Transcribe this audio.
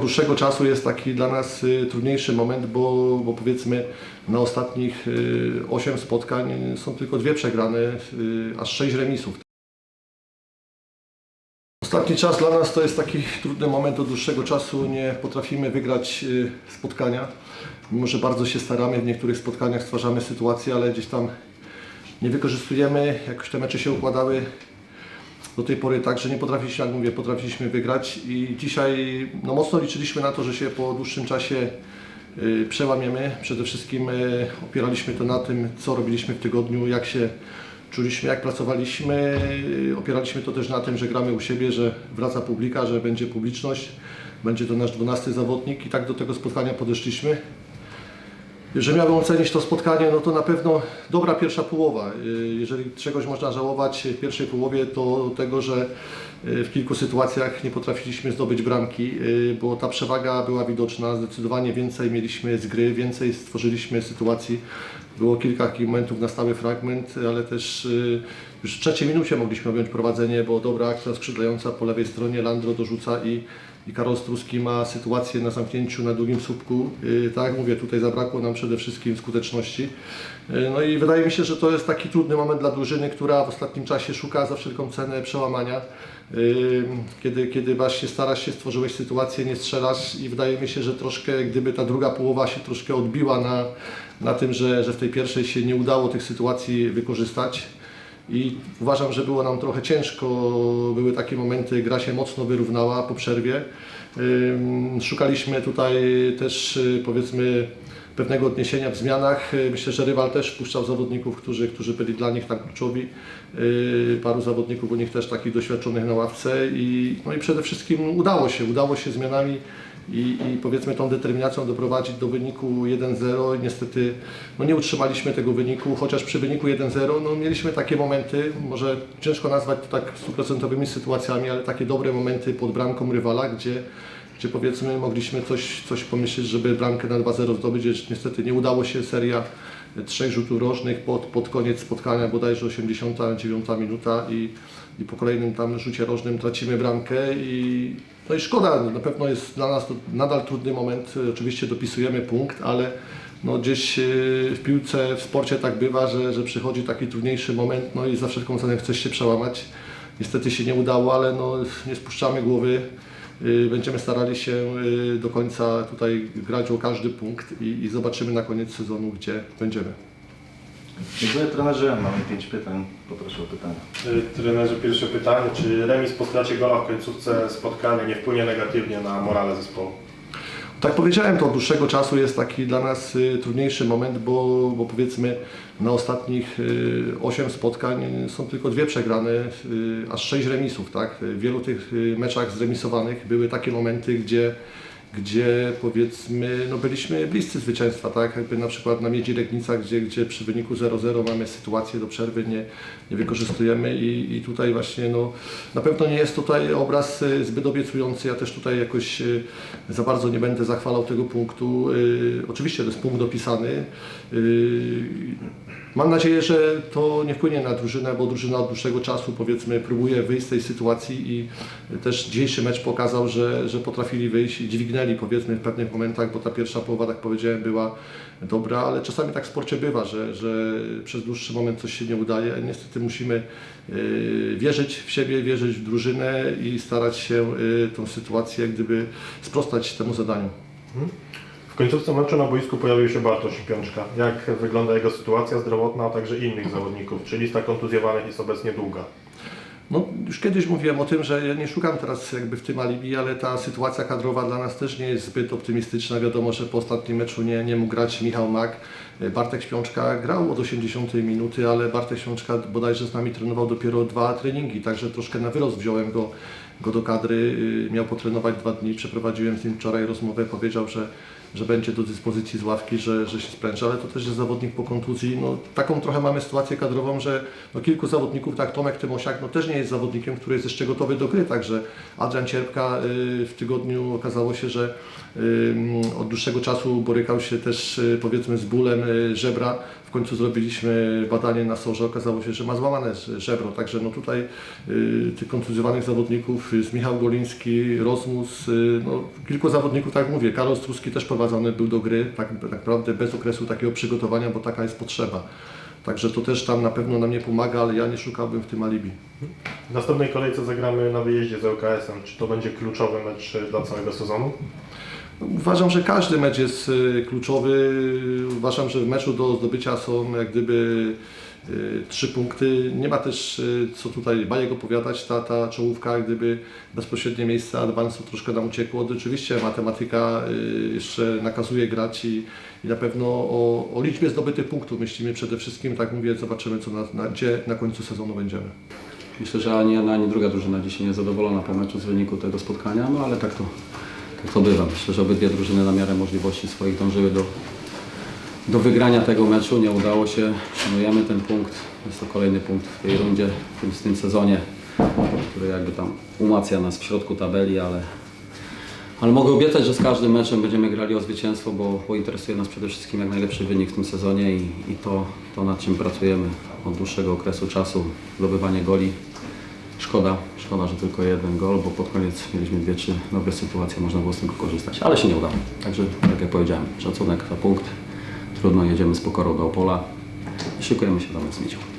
od dłuższego czasu jest taki dla nas y, trudniejszy moment, bo, bo powiedzmy na ostatnich y, 8 spotkań są tylko dwie przegrane, y, aż 6 remisów. Ostatni czas dla nas to jest taki trudny moment od dłuższego czasu. Nie potrafimy wygrać y, spotkania. Mimo, że bardzo się staramy, w niektórych spotkaniach stwarzamy sytuacje, ale gdzieś tam nie wykorzystujemy. Jakoś te mecze się układały do tej pory tak, że nie potrafiliśmy, jak mówię, potrafiliśmy wygrać i dzisiaj no, mocno liczyliśmy na to, że się po dłuższym czasie y, przełamiemy. Przede wszystkim y, opieraliśmy to na tym, co robiliśmy w tygodniu, jak się czuliśmy, jak pracowaliśmy. Y, Opieraliśmy to też na tym, że gramy u siebie, że wraca publika, że będzie publiczność, będzie to nasz 12 zawodnik i tak do tego spotkania podeszliśmy. Jeżeli miałbym ocenić to spotkanie, no to na pewno dobra pierwsza połowa. Y, Jeżeli czegoś można żałować w pierwszej połowie, to tego, że y, w kilku sytuacjach nie potrafiliśmy zdobyć bramki, y, bo ta przewaga była widoczna. Zdecydowanie więcej mieliśmy z gry, więcej stworzyliśmy sytuacji. Było kilka takich momentów na stały fragment, ale też y, już w trzeciej minucie mogliśmy objąć prowadzenie, bo dobra akcja skrzydlająca po lewej stronie, Landro dorzuca i i Karol Struski ma sytuację na zamknięciu na długim słupku. Yy, Tak jak mówię, tutaj zabrakło nam przede wszystkim skuteczności. Yy, No i wydaje mi się, że to jest taki trudny moment dla drużyny, która w ostatnim czasie szuka za wszelką cenę przełamania. Kiedy, kiedy właśnie starasz się, stworzyłeś sytuację, nie strzelasz i wydaje mi się, że troszkę gdyby ta druga połowa się troszkę odbiła na, na tym, że, że w tej pierwszej się nie udało tych sytuacji wykorzystać. I uważam, że było nam trochę ciężko. Były takie momenty, gra się mocno wyrównała po przerwie. Szukaliśmy tutaj też y, powiedzmy pewnego odniesienia w zmianach. Y, Myślę, że rywal też puszczał zawodników, którzy, którzy byli dla nich tam kluczowi. Y, Paru zawodników u nich też takich doświadczonych na ławce i, no i przede wszystkim udało się, udało się zmianami i, i powiedzmy tą determinacją doprowadzić do wyniku 1-0 i niestety no nie utrzymaliśmy tego wyniku, chociaż przy wyniku 1-0 no mieliśmy takie momenty, może ciężko nazwać to tak stuprocentowymi sytuacjami, ale takie dobre momenty pod bramką rywala, gdzie, gdzie powiedzmy mogliśmy coś, coś pomyśleć, żeby bramkę na 2-0 zdobyć, lecz niestety nie udało się. Seria trzech rzutów rożnych pod, pod koniec spotkania, bodajże 89 minuta i, i po kolejnym tam rzucie rożnym tracimy bramkę i no i szkoda, na pewno jest dla nas to nadal trudny moment, oczywiście dopisujemy punkt, ale no gdzieś yy, w piłce, w sporcie tak bywa, że, że przychodzi taki trudniejszy moment, no i za wszelką cenę chcesz się przełamać. Niestety się nie udało, ale no, nie spuszczamy głowy. Yy, Będziemy starali się yy, do końca tutaj grać o każdy punkt i, i zobaczymy na koniec sezonu, gdzie będziemy. Dziękuję trenerze, mamy pięć pytań, poproszę o pytania. Y, Trenerze, pierwsze pytanie. Czy remis po stracie gola w końcówce spotkania nie wpłynie negatywnie na morale zespołu? Tak powiedziałem, to od dłuższego czasu jest taki dla nas y, trudniejszy moment, bo, bo powiedzmy na ostatnich y, 8 spotkań są tylko dwie przegrane, y, aż 6 remisów. Tak? W wielu tych y, meczach zremisowanych były takie momenty, gdzie, gdzie powiedzmy no byliśmy bliscy zwycięstwa. Tak? Jakby na przykład na Miedzi Legnica, gdzie, gdzie przy wyniku 0-0 mamy sytuację do przerwy, nie, nie wykorzystujemy i, i tutaj właśnie no, na pewno nie jest tutaj obraz y, zbyt obiecujący. Ja też tutaj jakoś y, za bardzo nie będę zachwalał tego punktu. Y, Oczywiście to jest punkt dopisany. Mam nadzieję, że to nie wpłynie na drużynę, bo drużyna od dłuższego czasu powiedzmy próbuje wyjść z tej sytuacji i też dzisiejszy mecz pokazał, że, że potrafili wyjść i dźwignęli powiedzmy w pewnych momentach, bo ta pierwsza połowa, tak powiedziałem, była dobra, ale czasami tak w sporcie bywa, że, że przez dłuższy moment coś się nie udaje. Niestety musimy y, wierzyć w siebie, wierzyć w drużynę i starać się y, tą sytuację gdyby sprostać temu zadaniu. W końcówce meczu na boisku pojawił się Bartosz Piączka. Jak wygląda jego sytuacja zdrowotna, a także innych zawodników? Czy lista kontuzjowanych jest obecnie długa? No, już kiedyś mówiłem o tym, że ja nie szukam teraz jakby w tym alibi, ale ta sytuacja kadrowa dla nas też nie jest zbyt optymistyczna. Wiadomo, że po ostatnim meczu nie, nie mógł grać Michał Mak. Bartek Śpiączka grał od 80 minuty, ale Bartek Śpiączka bodajże z nami trenował dopiero dwa treningi, także troszkę na wyrost wziąłem go, go do kadry. Yy, Miał potrenować dwa dni, przeprowadziłem z nim wczoraj rozmowę, powiedział, że że będzie do dyspozycji z ławki, że, że się spręży, ale to też jest zawodnik po kontuzji. No, taką trochę mamy sytuację kadrową, że no, kilku zawodników, tak Tomek Tymosiak, no, też nie jest zawodnikiem, który jest jeszcze gotowy do gry, także Adrian Cierpka y, w tygodniu okazało się, że y, od dłuższego czasu borykał się też y, powiedzmy z bólem y, żebra. W końcu zrobiliśmy badanie na sorze, okazało się, że ma złamane żebro, także no tutaj y, tych kontuzjowanych zawodników jest Michał Goliński, Rozmus, y, no, kilku zawodników, tak jak mówię, Karol Struski też prowadzony był do gry, tak naprawdę bez okresu takiego przygotowania, bo taka jest potrzeba. Także to też tam na pewno nam nie pomaga, ale ja nie szukałbym w tym alibi. W następnej kolejce zagramy na wyjeździe z ŁKS-em. Czy to będzie kluczowy mecz y, dla całego sezonu? Uważam, że każdy mecz jest y, kluczowy. Uważam, że w meczu do zdobycia są jak gdyby y, trzy punkty. Nie ma też y, co tutaj bajek opowiadać. Ta, ta czołówka, jak gdyby bezpośrednie miejsce awansu troszkę nam uciekło. Oczywiście matematyka jeszcze nakazuje grać i, i na pewno o, o liczbie zdobytych punktów myślimy przede wszystkim. Tak mówię, zobaczymy co na, na, gdzie na końcu sezonu będziemy. Myślę, że ani jedna, ani druga drużyna dzisiaj nie jest zadowolona po meczu z wyniku tego spotkania, no ale tak to, tak to bywa. Myślę, że obydwie drużyny na miarę możliwości swoich dążyły do, do wygrania tego meczu. Nie udało się, szanujemy ten punkt. Jest to kolejny punkt w tej rundzie, w tym, w tym sezonie, który jakby tam umacnia nas w środku tabeli, ale, ale mogę obiecać, że z każdym meczem będziemy grali o zwycięstwo, bo, bo interesuje nas przede wszystkim jak najlepszy wynik w tym sezonie i, i to, to nad czym pracujemy od dłuższego okresu czasu, zdobywanie goli. Szkoda, szkoda, że tylko jeden gol, bo pod koniec mieliśmy dwie, trzy dobre sytuacje, można było z tego korzystać, ale się nie udało. Także, tak jak powiedziałem, szacunek za punkt. Trudno, jedziemy z pokorą do Opola i szykujemy się do meczu z.